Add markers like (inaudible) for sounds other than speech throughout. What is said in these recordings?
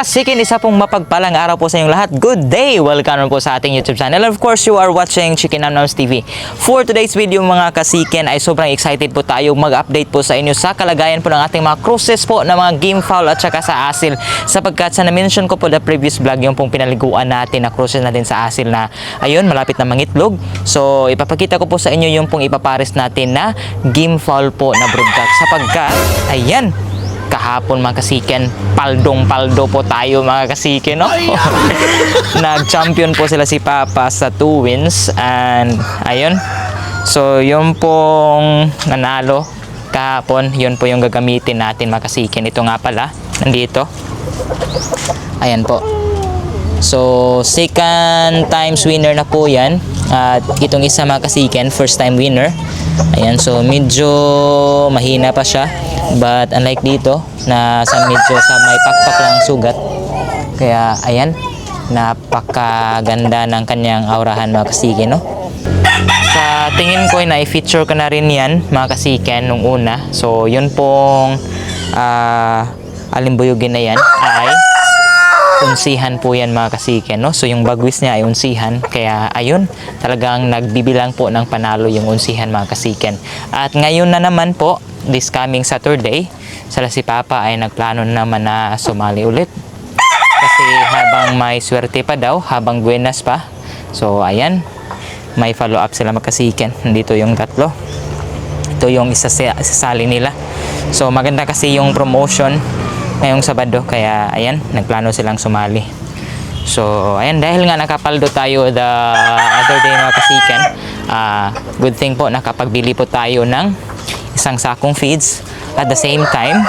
kasikin, isa pong mapagpalang araw po sa inyong lahat. Good day! Welcome po sa ating YouTube channel. Of course, you are watching Chicken Namnams TV. For today's video mga kasikin ay sobrang excited po tayo mag-update po sa inyo sa kalagayan po ng ating mga cruises po na mga game foul at saka sa asil. Sapagkat sa na-mention ko po the previous vlog yung pong pinaliguan natin na cruises natin sa asil na ayun, malapit na mangitlog. So, ipapakita ko po sa inyo yung pong ipapares natin na game foul po na broodcock. Sapagkat, ayan, kahapon mga kasiken, paldong-paldo po tayo mga kasiken, no? (laughs) Nag-champion po sila si Papa sa two wins and ayun. So, yun pong nanalo kahapon, yun po yung gagamitin natin mga kasiken. Ito nga pala, nandito. Ayan po. So, second times winner na po yan. At itong isa mga kasiken, first time winner. Ayan, so medyo mahina pa siya. But unlike dito, na sa medyo sa may pakpak lang sugat. Kaya, ayan, napakaganda ng kanyang aurahan mga kasiken, no? Sa tingin ko ay na-feature ko na rin yan mga kasiken nung una. So, yun pong ah alimbuyugin na yan ay unsihan po yan mga kasiken, no? So yung bagwis niya ay unsihan, kaya ayun, talagang nagbibilang po ng panalo yung unsihan mga kasiken. At ngayon na naman po, this coming Saturday, sala si Papa ay nagplano naman na sumali ulit. Kasi habang may swerte pa daw, habang buenas pa. So ayan, may follow up sila mga kasiken. Nandito yung tatlo. Ito yung isa isasali nila. So maganda kasi yung promotion ngayong Sabado kaya ayan nagplano silang sumali. So ayan dahil nga nakapaldo tayo the other day mga kasikan, ah, good thing po nakapagbili po tayo ng isang sakong feeds at the same time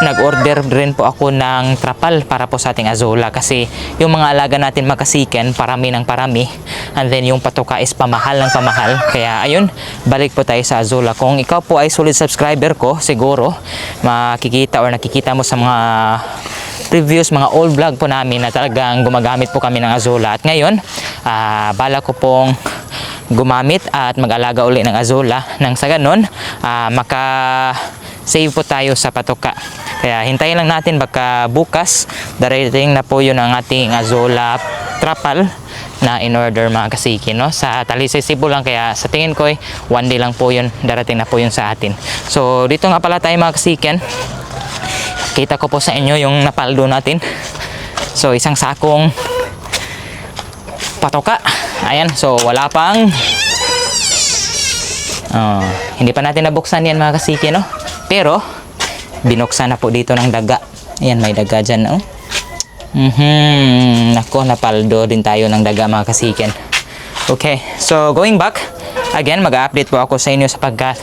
nag-order rin po ako ng trapal para po sa ating azola kasi yung mga alaga natin makasiken parami ng parami. And then yung patuka is pamahal ng pamahal. Kaya ayun balik po tayo sa azola. Kung ikaw po ay solid subscriber ko siguro makikita or nakikita mo sa mga previous mga old vlog po namin na talagang gumagamit po kami ng azola. At ngayon ah, bala ko pong gumamit at mag-alaga uli ng azola. Nang sa ganon ah, maka save po tayo sa patuka kaya hintayin lang natin baka bukas darating na po yun ang ating azola trapal na in order mga kasiki no? Sa Talisay Cebu lang. Kaya sa tingin ko ay one day lang po yun darating na po yun sa atin. So dito nga pala tayo mga kasiken. Kita ko po sa inyo yung napaldo natin. So isang sakong patoka. Ayan so wala pang Oh, hindi pa natin nabuksan yan mga kasiki, no? Pero, binuksan na po dito ng daga. Ayan, may daga dyan, oh. Mhm, nako, napaldo din tayo ng daga mga kasiken. Okay, so going back, again, mag-update po ako sa inyo sapagkat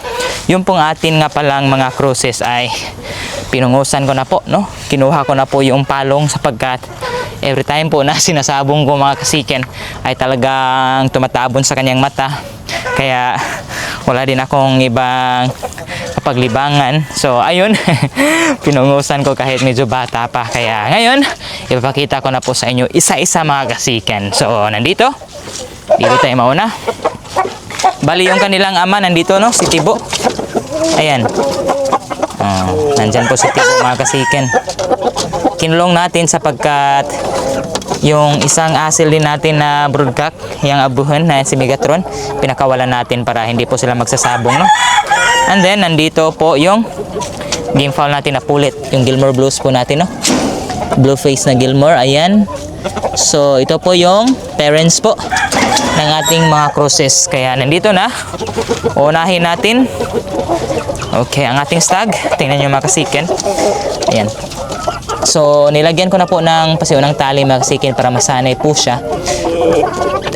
yung pong atin nga palang mga cruises ay pinungusan ko na po, no? Kinuha ko na po yung palong sapagkat every time po na (laughs) sinasabong ko mga kasiken ay talagang tumatabon sa kanyang mata. Kaya wala din akong ibang kapaglibangan. So, ayun, (laughs) pinungusan ko kahit medyo bata pa. Kaya ngayon, ipapakita ko na po sa inyo isa-isa mga kasiken. So, nandito. Dito tayo mauna. Bali yung kanilang ama nandito, no? Si Tibo. Ayan. Oh, nandyan po si Tibo mga kasiken. Kinulong natin sapagkat yung isang asil din natin na broodcock, yung abuhan na si Megatron, pinakawalan natin para hindi po sila magsasabong, no? And then, nandito po yung game foul natin na pulit, yung Gilmore Blues po natin, no? Blue face na Gilmore, ayan. So, ito po yung parents po ng ating mga crosses. Kaya, nandito na. Unahin natin. Okay, ang ating stag. Tingnan nyo mga kasiken. Ayan. So, nilagyan ko na po ng pasiunang tali mga kasikin para masanay po siya.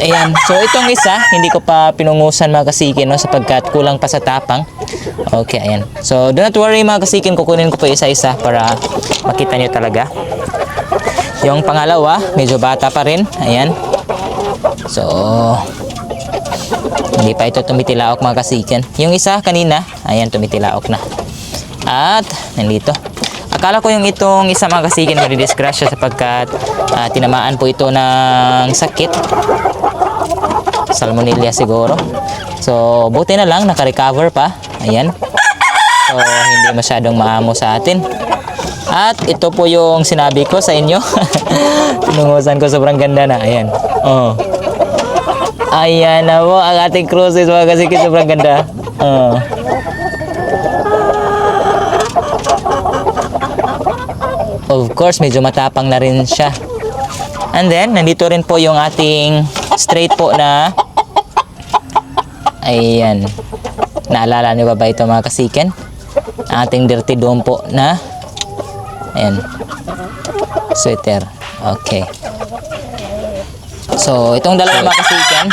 Ayan. So, itong isa, hindi ko pa pinungusan mga kasikin no, sapagkat kulang pa sa tapang. Okay, ayan. So, do not worry mga kasikin, kukunin ko po isa-isa para makita nyo talaga. Yung pangalawa, medyo bata pa rin. Ayan. So, hindi pa ito tumitilaok mga kasikin. Yung isa kanina, ayan, tumitilaok na. At, nandito. Akala ko yung itong isa mga kasikin madidisgrasya sapagkat ah, tinamaan po ito ng sakit. Salmonella siguro. So, buti na lang, naka-recover pa. Ayan. So, hindi masyadong maamo sa atin. At ito po yung sinabi ko sa inyo. (laughs) Tinungusan ko sobrang ganda na. Ayan. Oh. Ayan na po ang ating cruises mga kasikit. Sobrang ganda. Oh. Of course, medyo matapang na rin siya. And then, nandito rin po yung ating straight po na Ayan. Naalala niyo ba ba ito mga kasiken? Ating dirty dome po na Ayan. Sweater. Okay. So, itong dalawa mga kasiken,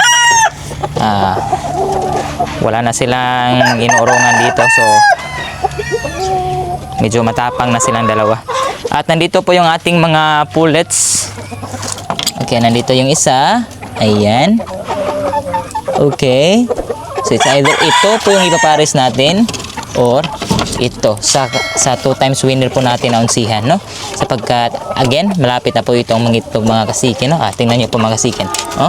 ah, wala na silang inuurungan dito. So, medyo matapang na silang dalawa. At nandito po yung ating mga pullets. Okay, nandito yung isa. Ayan. Okay. So it's either ito po yung ipapares natin or ito sa sa two times winner po natin na unsihan, no? Sapagkat again, malapit na po itong mga itlog mga kasikin, no? Ah, tingnan niyo po mga kasikin. Oh.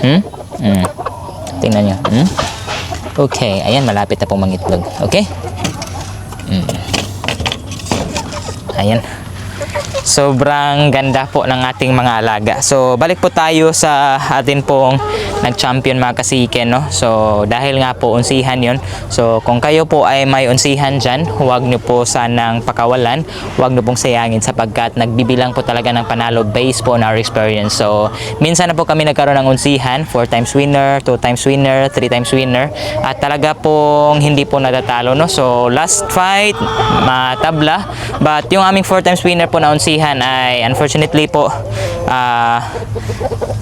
Hmm? Hmm. Tingnan niyo. Hmm? Okay, ayan malapit na po mga itlog. Okay? Hmm. Ayan. Sobrang ganda po ng ating mga alaga. So, balik po tayo sa atin pong nag-champion mga kasiken, no? So, dahil nga po unsihan yon So, kung kayo po ay may unsihan dyan, huwag nyo po sanang pakawalan. Huwag nyo pong sayangin sapagkat nagbibilang po talaga ng panalo based po on our experience. So, minsan na po kami nagkaroon ng unsihan, 4 times winner, 2 times winner, 3 times winner. At talaga pong hindi po natatalo, no? So, last fight, matabla. But yung aming 4 times winner po na unsihan ay unfortunately po ah,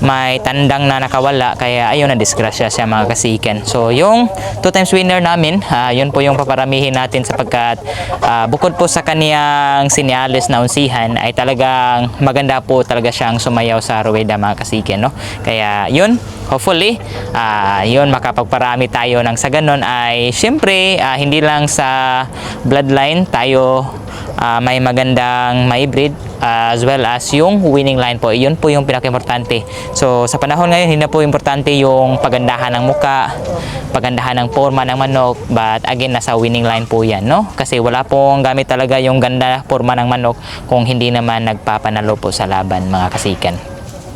may tandang na nakawala kaya ayun na disgrasya siya mga kasiken. So yung 2 times winner namin, ah, yun po yung paparamihin natin sapagkat ah, bukod po sa kaniyang sinyalis na unsihan ay talagang maganda po talaga siyang sumayaw sa ruweda mga kasiken. No? Kaya yun, hopefully, ah, yun makapagparami tayo ng sa ganon ay syempre ah, hindi lang sa bloodline tayo ah, may magandang may breed as well as yung winning line po. Yun po yung pinaka-importante. So, sa panahon ngayon, hindi na po importante yung pagandahan ng muka, pagandahan ng forma ng manok, but again, nasa winning line po yan, no? Kasi wala pong gamit talaga yung ganda forma ng manok kung hindi naman nagpapanalo po sa laban, mga kasikan.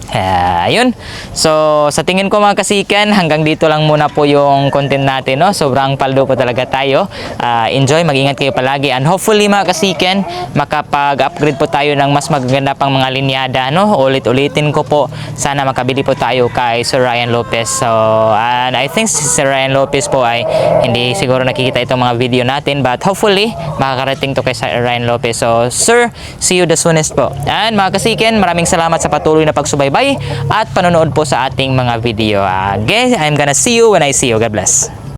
Kaya, ayun. So, sa tingin ko mga kasikan, hanggang dito lang muna po yung content natin, no? Sobrang paldo po talaga tayo. Ah, enjoy, mag-ingat kayo palagi. And hopefully mga kasikan, makapag-upgrade po tayo ng mas magaganda pang mga linyada, no? Ulit-ulitin ko po, sana makabili po tayo kay Sir Ryan Lopez. So, and I think si Sir Ryan Lopez po ay hindi siguro nakikita itong mga video natin, but hopefully, makakarating to kay Sir Ryan Lopez. So, Sir, see you the soonest po. And mga kasikan, maraming salamat sa patuloy na pagsubaybay at panonood po sa ating mga video. Again, I'm gonna see you when I see you. God bless.